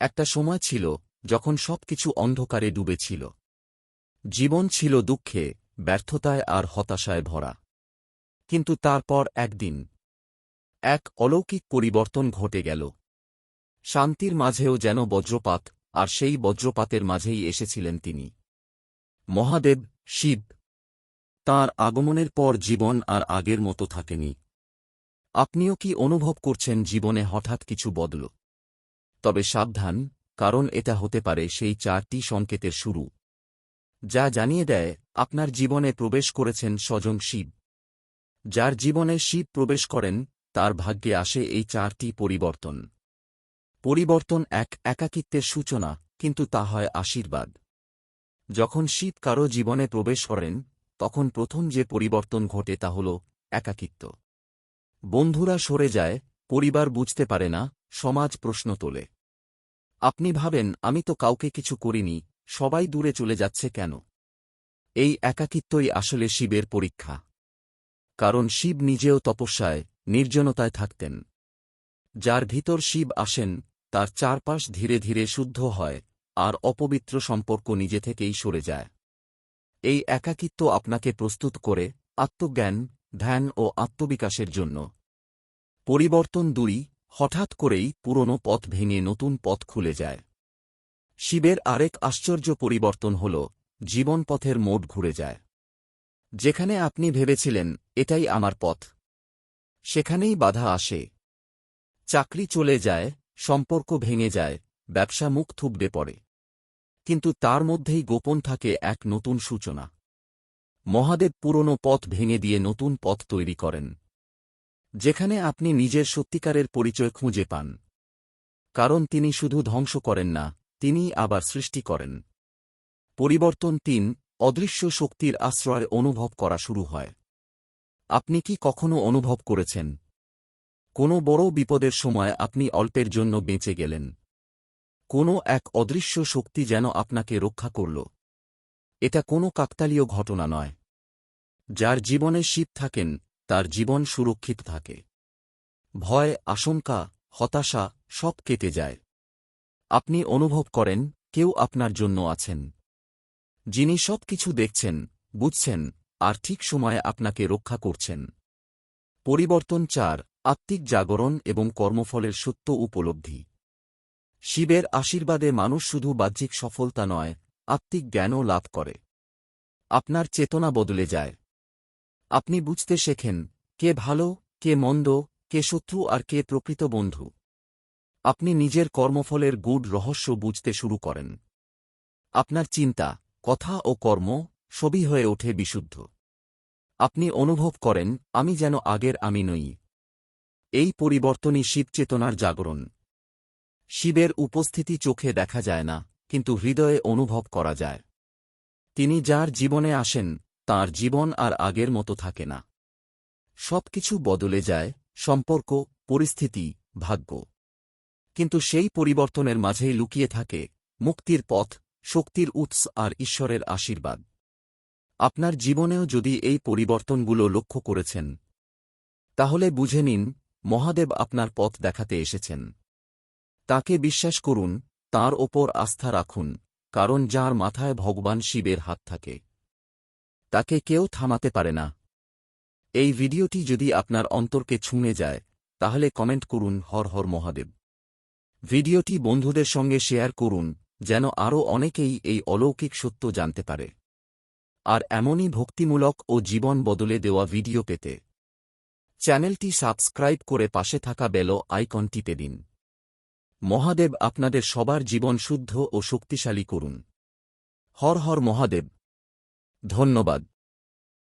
একটা সময় ছিল যখন সবকিছু অন্ধকারে ডুবেছিল। জীবন ছিল দুঃখে, ব্যর্থতায় আর হতাশায় ভরা। কিন্তু তারপর একদিন এক অলৌকিক পরিবর্তন ঘটে গেল। শান্তির মাঝেও যেন বজ্রপাত, আর সেই বজ্রপাতের মাঝেই এসেছিলেন তিনি। মহাদেব, শিব, তার আগমনের পর জীবন আর আগের মতো থাকেনি। আপনিও কি অনুভব করছেন জীবনে হঠাৎ কিছু বদল? তবে সাবধান, কারণ এটা হতে পারে সেই চারটি সংকেতের শুরু। যা জানিয়ে দেয়, আপনার জীবনে প্রবেশ করেছেন স্বজন শিব। যার জীবনে শিব প্রবেশ করেন, তার ভাগ্যে আসে এই চারটি পরিবর্তন। পরিবর্তন এক একাকিত্বের সূচনা, কিন্তু তা হয় আশীর্বাদ। যখন শিব কারও জীবনে প্রবেশ করেন, তখন প্রথম যে পরিবর্তন ঘটে তা হল একাকিত্ব। বন্ধুরা সরে যায়, পরিবার বুঝতে পারে না, সমাজ প্রশ্ন তোলে। আপনি ভাবেন, আমি তো কাউকে কিছু করিনি, সবাই দূরে চলে যাচ্ছে কেন? এই একাকিত্বই আসলে শিবের পরীক্ষা। কারণ শিব নিজেও তপস্যায়, নির্জনতায় থাকতেন। যার ভিতর শিব আসেন, তার চারপাশ ধীরে ধীরে শুদ্ধ হয়, আর অপবিত্র সম্পর্ক নিজে থেকেই সরে যায়। এই একাকিত্ব আপনাকে প্রস্তুত করে, আত্মজ্ঞান, ধ্যান ও আত্মবিকাশের জন্য। পরিবর্তন দুই হঠাৎ করেই পুরনো পথ ভেঙে নতুন পথ খুলে যায়। শিবের আরেক আশ্চর্য পরিবর্তন হল জীবনপথের মোড় ঘুরে যায়। যেখানে আপনি ভেবেছিলেন, এটাই আমার পথ। সেখানেই বাধা আসে। চাকরি চলে যায়, সম্পর্ক ভেঙে যায়, ব্যবসা মুখ থুবড়ে পড়ে। কিন্তু তার মধ্যেই গোপন থাকে এক নতুন সূচনা। মহাদেব পুরনো পথ ভেঙে দিয়ে নতুন পথ তৈরি করেন। যেখানে আপনি নিজের সত্যিকারের পরিচয় খুঁজে পান। কারণ তিনি শুধু ধ্বংস করেন না, তিনি আবার সৃষ্টি করেন। পরিবর্তন তিন, অদৃশ্য শক্তির আশ্রয় অনুভব করা শুরু হয়। আপনি কি কখনো অনুভব করেছেন? কোনো বড় বিপদের সময় আপনি অল্পের জন্য বেঁচে গেলেন। কোনো এক অদৃশ্য শক্তি যেন আপনাকে রক্ষা করল। এটা কোনো কাকতালীয় ঘটনা নয়। যার জীবনে শীত থাকেন তার জীবন সুরক্ষিত থাকে। ভয়, আশঙ্কা, হতাশা সব কেটে যায়। আপনি অনুভব করেন, কেউ আপনার জন্য আছেন। যিনি সব কিছু দেখছেন, বুঝছেন, আর ঠিক সময়ে আপনাকে রক্ষা করছেন। পরিবর্তন চার, আত্মিক জাগরণ এবং কর্মফলের সত্য উপলব্ধি। শিবের আশীর্বাদে মানুষ শুধু বাহ্যিক সফলতা নয়, আত্মিক জ্ঞানও লাভ করে। আপনার চেতনা বদলে যায়। আপনি বুঝতে শেখেন, কে ভালো, কে মন্দ, কে শত্রু আর কে প্রকৃত বন্ধু। আপনি নিজের কর্মফলের গুড রহস্য বুঝতে শুরু করেন। আপনার চিন্তা, কথা ও কর্ম সবই হয়ে ওঠে বিশুদ্ধ। আপনি অনুভব করেন, আমি যেন আগের আমি নই। এই পরিবর্তনই শিবচেতনার জাগরণ। শিবের উপস্থিতি চোখে দেখা যায় না, কিন্তু হৃদয়ে অনুভব করা যায়। তিনি যার জীবনে আসেন তার জীবন আর আগের মতো থাকে না। সবকিছু বদলে যায় সম্পর্ক, পরিস্থিতি, ভাগ্য। কিন্তু সেই পরিবর্তনের মাঝেই লুকিয়ে থাকে মুক্তির পথ, শক্তির উৎস আর ঈশ্বরের আশীর্বাদ। আপনার জীবনেও যদি এই পরিবর্তনগুলো লক্ষ্য করেছেন, তাহলে বুঝে নিন মহাদেব আপনার পথ দেখাতে এসেছেন। তাকে বিশ্বাস করুন, তার ওপর আস্থা রাখুন, কারণ যার মাথায় ভগবান শিবের হাত থাকে। তাকে কেউ থামাতে পারে না। এই ভিডিওটি যদি আপনার অন্তরকে ছুঁয়ে যায়, তাহলে কমেন্ট করুন, হর হর মহাদেব। ভিডিওটি বন্ধুদের সঙ্গে শেয়ার করুন, যেন আরও অনেকেই এই অলৌকিক সত্য জানতে পারে। আর এমনই ভক্তিমূলক ও জীবন বদলে দেওয়া ভিডিও পেতে চ্যানেলটি সাবস্ক্রাইব করে পাশে থাকা বেল আইকন টিপে দিন। মহাদেব আপনাদের সবার জীবন শুদ্ধ ও শক্তিশালী করুন। হর হর মহাদেব। ধন্যবাদ।